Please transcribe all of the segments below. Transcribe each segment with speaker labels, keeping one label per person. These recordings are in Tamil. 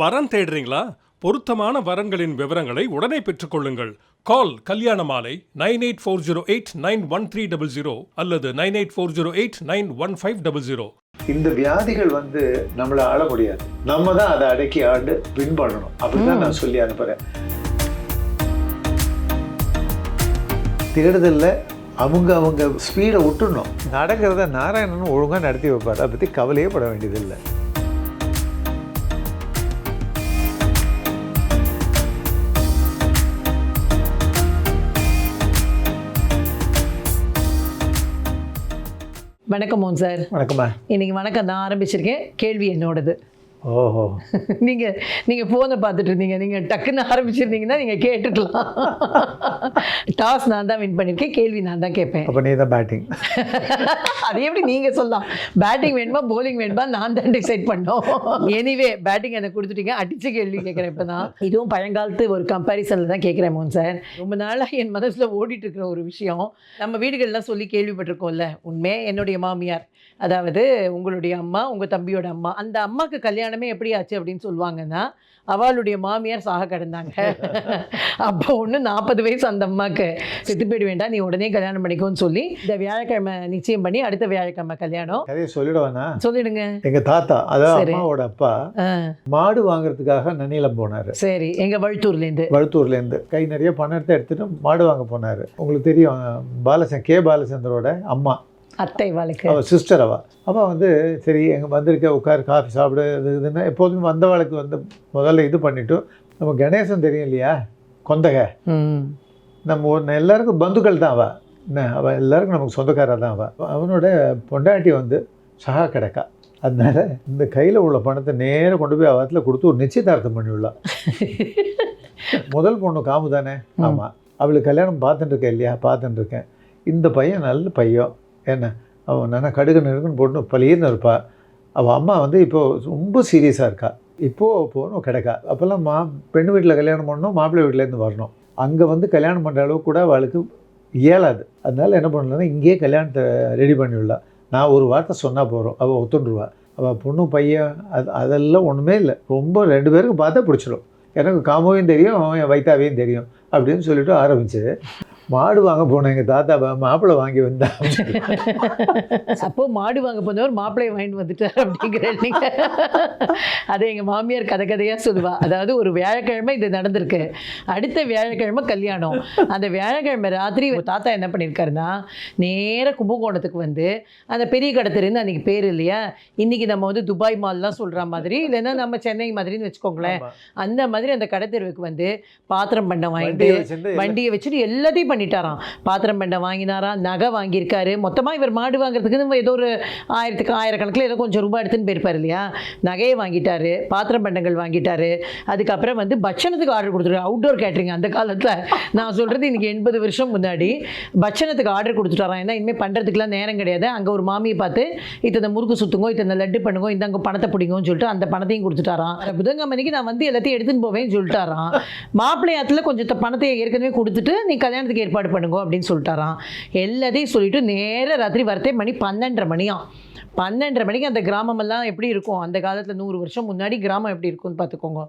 Speaker 1: வரன் தேடுறீங்களா? பொருத்தமான வரன்களின் விவரங்களை உடனே பெற்றுக்கொள்ளுங்கள். Call Kalyana Malai nine eight four zero eight nine one three double zero அல்லது nine eight four zero eight nine one five double zero.
Speaker 2: இந்த வியாதிகள் வந்து நம்மளை ஆள முடியாது. நம்ம தான் அதை அடக்கி ஆண்டு வின் பண்ணணும். அப்படிதான் நான் சொல்லி அனுப்புறேன். தேடுதல்ல அவங்க அவங்க ஸ்பீடை விட்டுடணும் நடக்கிறத நாராயணன் ஒழுங்கா நடத்தி வைப்பார். அதை பற்றி கவலையே பட வேண்டியதில்லை.
Speaker 3: வணக்கம் மோகன் சார்.
Speaker 2: வணக்கம்மா.
Speaker 3: இன்னைக்கு வணக்கம் நான் ஆரம்பிச்சிருக்கேன். கேள்வி என்னோடது.
Speaker 2: ஓஹோ.
Speaker 3: நீங்கள் நீங்கள் ஃபோனை பார்த்துட்டு இருந்தீங்க. நீங்கள் டக்குன்னு ஆரம்பிச்சிருந்தீங்கன்னா நீங்கள் கேட்டுக்கலாம். டாஸ் நான் தான் வின் பண்ணியிருக்கேன் கேள்வி நான் தான் கேட்பேன்.
Speaker 2: அப்போ நீ தான் பேட்டிங்
Speaker 3: அது எப்படி நீங்கள் சொல்லலாம்? பேட்டிங் வேணுமா bowling வேணுமா நான் தான் டிசைட் பண்ணோம். எனிவே பேட்டிங் எனக்கு கொடுத்துட்டீங்க? அடிச்சு கேள்வி கேட்குறேன் இப்போ தான் இதுவும் பழங்காலத்து ஒரு கம்பேரிசனில் தான் கேட்குறேன் மோகன் சார். ரொம்ப நாளாக என் மனசில் ஓடிட்டு இருக்கிற ஒரு விஷயம். நம்ம வீடுகள்லாம் சொல்லி கேள்விப்பட்டிருக்கோம்ல. உண்மை என்னுடைய மாமியார் அதாவது உங்களுடைய அம்மா உங்கள் தம்பியோட அம்மா அந்த அம்மாவுக்கு கல்யாணமே எப்படி ஆச்சு அப்படின்னு சொல்லுவாங்கன்னா அவளுடைய மாமியார் சாக கிடந்தாங்க. அப்போ ஒன்று நாற்பது வயசு அந்த அம்மாவுக்கு செத்து போயிட வேண்டாம் நீ உடனே கல்யாணம் பண்ணிக்கோன்னு சொல்லி இந்த வியாழக்கிழமை நிச்சயம் பண்ணி அடுத்த வியாழக்கிழமை கல்யாணம்.
Speaker 2: சொல்லிடுவேனா?
Speaker 3: சொல்லிடுங்க.
Speaker 2: எங்க தாத்தா அதாவது. அம்மாவோட அப்பா மாடு வாங்குறதுக்காக நன்னிலம் போனாரு.
Speaker 3: சரி எங்க வழுத்தூர்லேருந்து.
Speaker 2: வழுத்தூர்லேருந்து. கை நிறைய பணத்தை எடுத்துட்டு மாடு வாங்க போனார். உங்களுக்கு தெரியும் பாலச்சந்திர கே. பாலச்சந்தரோட அம்மா.
Speaker 3: அத்தை வாழ்க்கை.
Speaker 2: அவள் சிஸ்டர் அவள் அவள் வந்து சரி எங்கே வந்திருக்க உட்கார் காஃபி சாப்பிடு இது இதுன்னு எப்போதும் வந்தவாளுக்கு வந்து முதல்ல இது பண்ணிவிட்டு நம்ம கணேசன் தெரியும் இல்லையா? கொந்தகை. நம்ம ஒன்று எல்லாருக்கும் பந்துக்கள் தான் அவள் என்ன அவள் எல்லாருக்கும் நமக்கு சொந்தக்காரர் தான் அவள் அவனோட பொண்டாட்டி வந்து சகா கிடக்கா. அதனால இந்த கையில் உள்ள பணத்தை நேராக கொண்டு போய் அவத்தில் கொடுத்து ஒரு நிச்சயதார்த்தம் பண்ணிவிடலாம். முதல் பொண்ணு காமு தானே. ஆமாம் அவளுக்கு கல்யாணம் பார்த்துட்டு இருக்கேன் இல்லையா? பார்த்துட்டு இருக்கேன். இந்த பையன் நல்ல பையன். என்ன? அவன் நல்லா கடுகு நெருக்குன்னு போட்டு பளிர்னு இருப்பா. அவள் அம்மா வந்து இப்போ ரொம்ப சீரியஸாக இருக்கா. இப்போது போகணும் கிடைக்கா. அப்போல்லாம் மா பெண் வீட்டில் கல்யாணம் பண்ணணும் மாப்பிள்ளை வீட்டிலேருந்து வரணும். அங்கே வந்து கல்யாணம் பண்ணுற அளவுக்கு கூட அவளுக்கு இயலாது. அதனால் என்ன பண்ணலன்னா இங்கேயே கல்யாணத்தை ரெடி பண்ணிவிடலாம். நான் ஒரு வார்த்தை சொன்னால் போகிறோம் அவள் ஒத்துண்டுருவா அவள் பொண்ணு பையன் அது அதெல்லாம் ஒன்றுமே இல்லை. ரொம்ப ரெண்டு பேருக்கும் பார்த்தா பிடிச்சிடும் எனக்கு காமோவையும் தெரியும் என் வைத்தாவையும் தெரியும் அப்படின்னு சொல்லிட்டு ஆரம்பிச்சு. மாடு வாங்க போனேன் எங்கள் தாத்தா மாப்பிள்ளை வாங்கி வந்தா.
Speaker 3: அப்போ மாடு வாங்க போனவர் மாப்பிள்ளையை வாங்கிட்டு வந்துட்டார் அப்படிங்கிற நீங்க அதை எங்க மாமியார் கதை கதையா சொல்லுவா. அதாவது ஒரு வியாழக்கிழமை இது நடந்திருக்கு. அடுத்த வியாழக்கிழமை கல்யாணம். அந்த வியாழக்கிழமை ராத்திரி தாத்தா என்ன பண்ணியிருக்காருன்னா நேர கும்பகோணத்துக்கு வந்து அந்த பெரிய கடை தெருன்னு அன்னைக்கு பேர் இல்லையா? இன்னைக்கு நம்ம வந்து துபாய் மால்லாம் சொல்ற மாதிரி இல்லைன்னா நம்ம சென்னை மாதிரின்னு வச்சுக்கோங்களேன். அந்த மாதிரி அந்த கடை தெருவுக்கு வந்து பாத்திரம் பண்டம் வாங்கிட்டு
Speaker 2: வண்டியை
Speaker 3: வச்சுட்டு எல்லாத்தையும் பண்ணிட்டாராம். பாத்திரம் பெண்டை வாங்கினாரா நகை வாங்கியிருக்காரு. மொத்தமாக இவர் மாடு வாங்குறதுக்கு நம்ம ஏதோ ஒரு ஆயிரத்துக்கு ஆயிரக்கணக்கில் ஏதோ கொஞ்சம் ரூபாய் எடுத்துன்னு போயிருப்பார் இல்லையா? நகையை வாங்கிட்டாரு பாத்திரம் பண்டங்கள் வாங்கிட்டாரு. அதுக்கப்புறம் வந்து பட்சணத்துக்கு ஆர்டர் கொடுத்துரு அவுட்டோர் கேட்ரிங் அந்த காலத்தில். நான் சொல்கிறது இன்னைக்கு எண்பது வருஷம் முன்னாடி. பட்சணத்துக்கு ஆர்டர் கொடுத்துட்டாராம். ஏன்னா இனிமேல் பண்ணுறதுக்குலாம் நேரம் கிடையாது. அங்கே ஒரு மாமியை பார்த்து இத்தனை முறுக்கு சுற்றுங்கோ இத்தனை லட்டு பண்ணுங்க இந்தாங்க பணத்தை பிடிங்கன்னு சொல்லிட்டு அந்த பணத்தையும் கொடுத்துட்டாராம். புதன்கிழமைக்கு நான் வந்து எல்லாத்தையும் எடுத்துன்னு போவேன்னு சொல்லிட்டாராம். மாப்பிள்ளையாத்தில் கொஞ்சம் பணத்தை ஏற்கனவே கொடுத்துட்டு நீ கல்யாணத்துக்கு ஏற்பாடு பண்ணுங்க அப்படின்னு சொல்லிட்டாராம். எல்லாத்தையும் சொல்லிட்டு நேர ராத்திரி வரத்தே மணி பன்னெண்டரை மணியாம் பன்னெண்டரை மணிக்கு அந்த கிராமமெல்லாம் எப்படி இருக்கும்? அந்த காலத்தில் நூறு வருஷம் முன்னாடி கிராமம் எப்படி இருக்கும்னு பார்த்துக்கோங்க.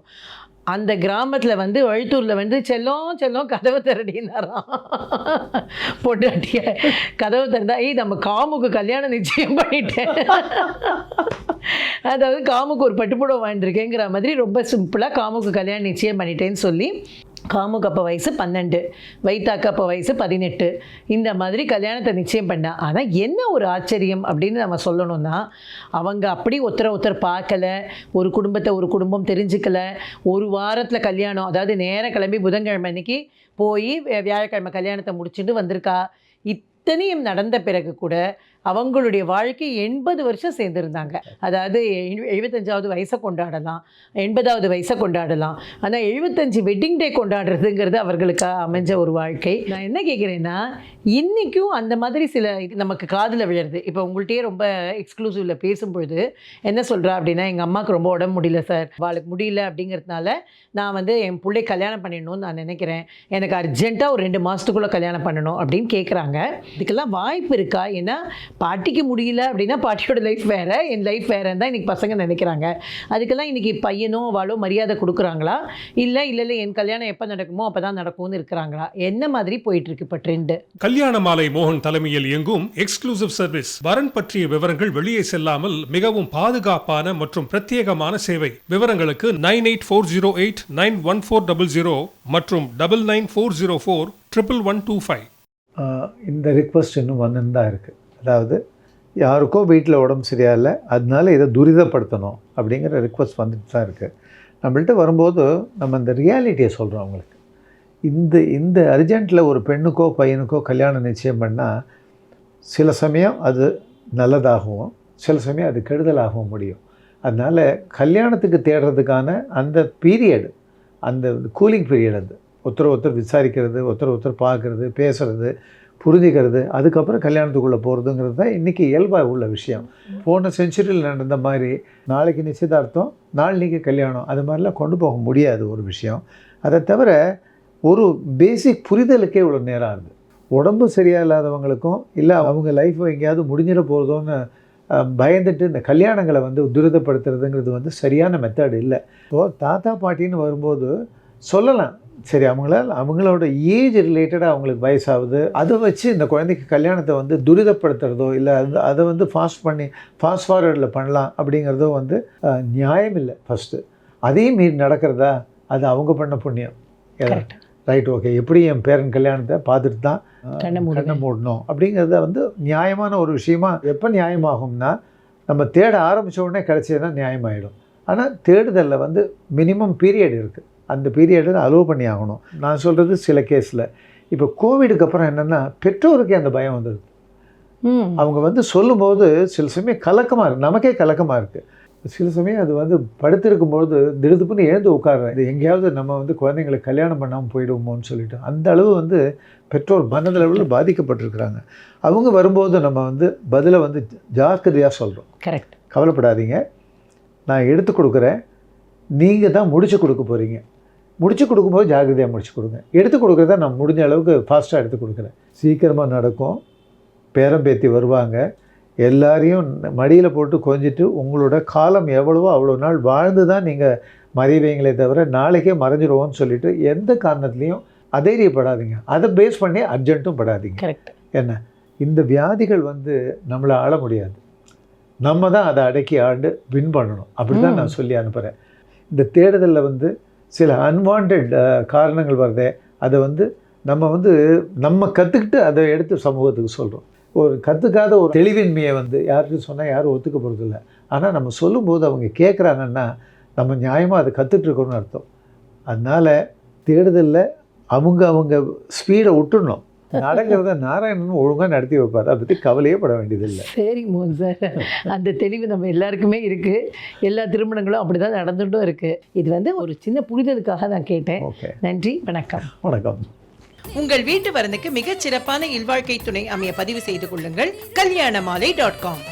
Speaker 3: அந்த கிராமத்தில் வந்து வழுத்தூரில் வந்து செல்லம் செல்லம் கதவை திரடினாராம் பொண்டாட்டிய கதவை திறந்தா ஏய் நம்ம காமுக்கு கல்யாணம் நிச்சயம் பண்ணிட்டேன். அதாவது காமுக்கு ஒரு பட்டுப்புடவை வாங்கியிருக்கேங்கிற மாதிரி ரொம்ப சிம்பிளாக காமுக்கு கல்யாணம் நிச்சயம் பண்ணிட்டேன்னு சொல்லி காமுக்கு அப்போ வயசு பன்னெண்டு வைத்தாக்கு அப்போ வயசு பதினெட்டு இந்த மாதிரி கல்யாணத்தை நிச்சயம் பண்ணா. ஆனால் என்ன ஒரு ஆச்சரியம் அப்படின்னு நம்ம சொல்லணும்னா அவங்க அப்படி ஒருத்தரை ஒருத்தர் பார்க்கல ஒரு குடும்பத்தை ஒரு குடும்பம் தெரிஞ்சுக்கல ஒரு வாரத்தில் கல்யாணம் அதாவது நேர கிளம்பி புதன்கிழமை அன்னைக்கு போய் வியாழக்கிழமை கல்யாணத்தை முடிச்சுட்டு வந்திருக்கா. இத்தனையும் நடந்த பிறகு கூட அவங்களுடைய வாழ்க்கை எண்பது வருஷம் சேர்ந்துருந்தாங்க. அதாவது எழு- எழுபத்தஞ்சாவது வயசை கொண்டாடலாம் எண்பதாவது வயசை கொண்டாடலாம். ஆனால் எழுபத்தஞ்சு வெட்டிங் டே கொண்டாடுறதுங்கிறது அவர்களுக்கு அமைஞ்ச ஒரு வாழ்க்கை. நான் என்ன கேட்குறேன்னா இன்றைக்கும் அந்த மாதிரி சில இது நமக்கு காதில் விழுறது. இப்போ உங்கள்கிட்டயே ரொம்ப எக்ஸ்க்ளூசிவில் பேசும்பொழுது என்ன சொல்கிறா அப்படின்னா எங்கள் அம்மாவுக்கு ரொம்ப உடம்பு முடியல சார் அவளுக்கு முடியல அப்படிங்கிறதுனால நான் வந்து என் பிள்ளை கல்யாணம் பண்ணிடணும்னு நான் நினைக்கிறேன். எனக்கு அர்ஜென்ட்டாக ஒரு ரெண்டு மாதத்துக்குள்ளே கல்யாணம் பண்ணணும் அப்படின்னு கேட்குறாங்க இதுக்கெல்லாம் வாய்ப்பு இருக்கா? ஏன்னா பாட்டிக்கு முடியல அப்படின்னா பாட்டியோட லைஃப் வேறு என் லைஃப் வேறேன்னு தான் இன்றைக்கி பசங்க நினைக்கிறாங்க. அதுக்கெல்லாம் இன்றைக்கி பையனோ அவளோ மரியாதை கொடுக்குறாங்களா? இல்லை இல்லை இல்லை என் கல்யாணம் எப்போ நடக்குமோ அப்போ தான் நடக்கும்னு இருக்கிறாங்களா? என்ன மாதிரி போயிட்டுருக்கு இப்போ ட்ரெண்டு
Speaker 1: கல்யாண மாலை மோகன் தலைமையில் இயங்கும் எக்ஸ்க்ளூசிவ் சர்வீஸ் வரன் பற்றிய விவரங்கள் வெளியே செல்லாமல் மிகவும் பாதுகாப்பான மற்றும் பிரத்யேகமான சேவை. விவரங்களுக்கு nine eight four zero eight nine one four double zero மற்றும் double nine four zero four triple one two five
Speaker 2: இந்த ரிக்வஸ்ட் இன்னும் வந்துன்னு தான் இருக்குது அதாவது யாருக்கோ வீட்டில் உடம்பு சரியா இல்லை அதனால இதை துரிதப்படுத்தணும் அப்படிங்கிற ரிக்வஸ்ட் வந்துட்டு தான் இருக்குது நம்மள்கிட்ட வரும்போது நம்ம இந்த ரியாலிட்டியை சொல்கிறோம் அவங்களுக்கு. இந்த இந்த அர்ஜெண்ட்டில் ஒரு பெண்ணுக்கோ பையனுக்கோ கல்யாணம் நிச்சயம் பண்ணால் சில சமயம் அது நல்லதாகவும் சில சமயம் அது கெடுதலாகவும் முடியும். அதனால் கல்யாணத்துக்கு தேடுறதுக்கான அந்த பீரியடு அந்த கூலிங் பீரியட் அது. ஒருத்தர் ஒருத்தர் விசாரிக்கிறது ஒருத்தர் ஒருத்தர் பார்க்குறது பேசுகிறது புரிஞ்சுக்கிறது அதுக்கப்புறம் கல்யாணத்துக்குள்ளே போகிறதுங்கிறது தான் இன்றைக்கி இயல்பாக உள்ள விஷயம். போன செஞ்சுரியில் நடந்த மாதிரி நாளைக்கு நிச்சயதார்த்தம் நாளைக்கு கல்யாணம் அது மாதிரிலாம் கொண்டு போக முடியாது ஒரு விஷயம். அதை தவிர ஒரு பேசிக் புரிதலுக்கே இவ்வளோ நேரம் ஆகுது. உடம்பு சரியாக இல்லாதவங்களுக்கும் இல்லை அவங்க லைஃப் எங்கேயாவது முடிஞ்சிட போகிறதோன்னு பயந்துட்டு இந்த கல்யாணங்களை வந்து துரிதப்படுத்துறதுங்கிறது வந்து சரியான மெத்தட் இல்லை. ஸோ தாத்தா பாட்டின்னு வரும்போது சொல்லலாம். சரி அவங்களால அவங்களோட ஏஜ் ரிலேட்டடாக அவங்களுக்கு வயசாகுது. அதை வச்சு இந்த குழந்தைக்கு கல்யாணத்தை வந்து துரிதப்படுத்துறதோ இல்லை அது அதை வந்து ஃபாஸ்ட் பண்ணி ஃபாஸ்ட் ஃபார்வர்டில் பண்ணலாம் அப்படிங்கிறதோ வந்து நியாயம் இல்லை ஃபஸ்ட்டு அதையும் மீறி நடக்கிறதா? அது அவங்க பண்ண புண்ணியம். ரைட் ஓகே எப்படி என் பேரன் கல்யாணத்தை பார்த்துட்டு தான்
Speaker 3: கண்ணை
Speaker 2: மூடணும் அப்படிங்கிறத வந்து நியாயமான ஒரு விஷயமா எப்போ நியாயமாகும்னா நம்ம தேட ஆரம்பிச்ச உடனே கிடச்சதுன்னா நியாயமாயிடும். ஆனால் தேடுதலில் வந்து மினிமம் பீரியட் இருக்குது அந்த பீரியடில் அலோவ் பண்ணி ஆகணும் நான் சொல்கிறது சில கேஸில் இப்போ கோவிடுக்கு அப்புறம் என்னென்னா பெற்றோருக்கே அந்த பயம் வந்துடுது
Speaker 3: ம்.
Speaker 2: அவங்க வந்து சொல்லும்போது சில சமயம் கலக்கமாக இருக்குது நமக்கே கலக்கமாக இருக்குது சில சமயம் அது வந்து படுத்திருக்கும்போது திடுதுப்புன்னு எழுந்து உட்கார்றேன். இது எங்கேயாவது நம்ம வந்து குழந்தைங்களுக்கு கல்யாணம் பண்ணாமல் போயிடுவோமோன்னு சொல்லிட்டு அந்த அளவு வந்து பெற்றோர் மனதளவில் பாதிக்கப்பட்டிருக்கிறாங்க. அவங்க வரும்போது நம்ம வந்து பதிலை வந்து ஜாக்கிரதையாக சொல்கிறோம்
Speaker 3: கரெக்ட்
Speaker 2: கவலைப்படாதீங்க. நான் எடுத்து கொடுக்குறேன். நீங்கள் தான் முடிச்சு கொடுக்க போகிறீங்க முடிச்சு கொடுக்கும்போது ஜாக்கிரதையாக முடிச்சு கொடுங்க. எடுத்து கொடுக்குறத நான் முடிஞ்ச அளவுக்கு ஃபாஸ்ட்டாக எடுத்து கொடுக்குறேன். சீக்கிரமாக நடக்கும். பேரம்பேத்தி வருவாங்க. எல்லாரையும் மடியில் போட்டு கொஞ்சிட்டு உங்களோட காலம் எவ்வளவோ அவ்வளோ நாள் வாழ்ந்து தான் நீங்கள் மறைவீங்களே தவிர நாளைக்கே மறைஞ்சிருவோம்னு சொல்லிட்டு எந்த காரணத்துலேயும் அதைரியப்படாதீங்க அதை பேஸ் பண்ணி அர்ஜென்ட்டும் படாதீங்க.
Speaker 3: கரெக்ட்
Speaker 2: என்ன? இந்த வியாதிகள் வந்து நம்மளை ஆள முடியாது. நம்ம தான் அதை அடக்கி ஆண்டு வின் பண்ணணும். அப்படி தான் நான் சொல்லி அனுப்புகிறேன் இந்த தேடுதலில் வந்து சில அன்வான்ட் காரணங்கள் வருதே அதை வந்து நம்ம வந்து நம்ம கற்றுக்கிட்டு அதை எடுத்து சமூகத்துக்கு சொல்கிறோம் ஒரு கற்றுக்காத ஒரு தெளிவின்மையை வந்து யாருக்கு சொன்னால் யாரும் ஒத்துக்க போகிறதில்ல ஆனால் நம்ம சொல்லும்போது அவங்க கேட்குறாங்கன்னா நம்ம நியாயமாக அதை கற்றுட்ருக்கோன்னு அர்த்தம். அதனால் தேடுதலில் அவங்க அவங்க ஸ்பீடை விட்டுடணும் நடக்கிறத நாராயணன் ஒழுங்காக நடத்தி வைப்பார். அதை பற்றி கவலையே பட வேண்டியதில்லை.
Speaker 3: சரி மோகன் சார் அந்த தெளிவு நம்ம எல்லாருக்குமே இருக்குது எல்லா திருமணங்களும் அப்படி தான் நடந்துட்டும் இருக்குது இது வந்து ஒரு சின்ன புரிதலுக்காக நான் கேட்டேன். நன்றி வணக்கம்.
Speaker 2: வணக்கம்.
Speaker 4: உங்கள் வீட்டு வரனுக்கு மிகச் சிறப்பான இல்வாழ்க்கை துணை அமைய பதிவு செய்து கொள்ளுங்கள். Kalyanamalai dot com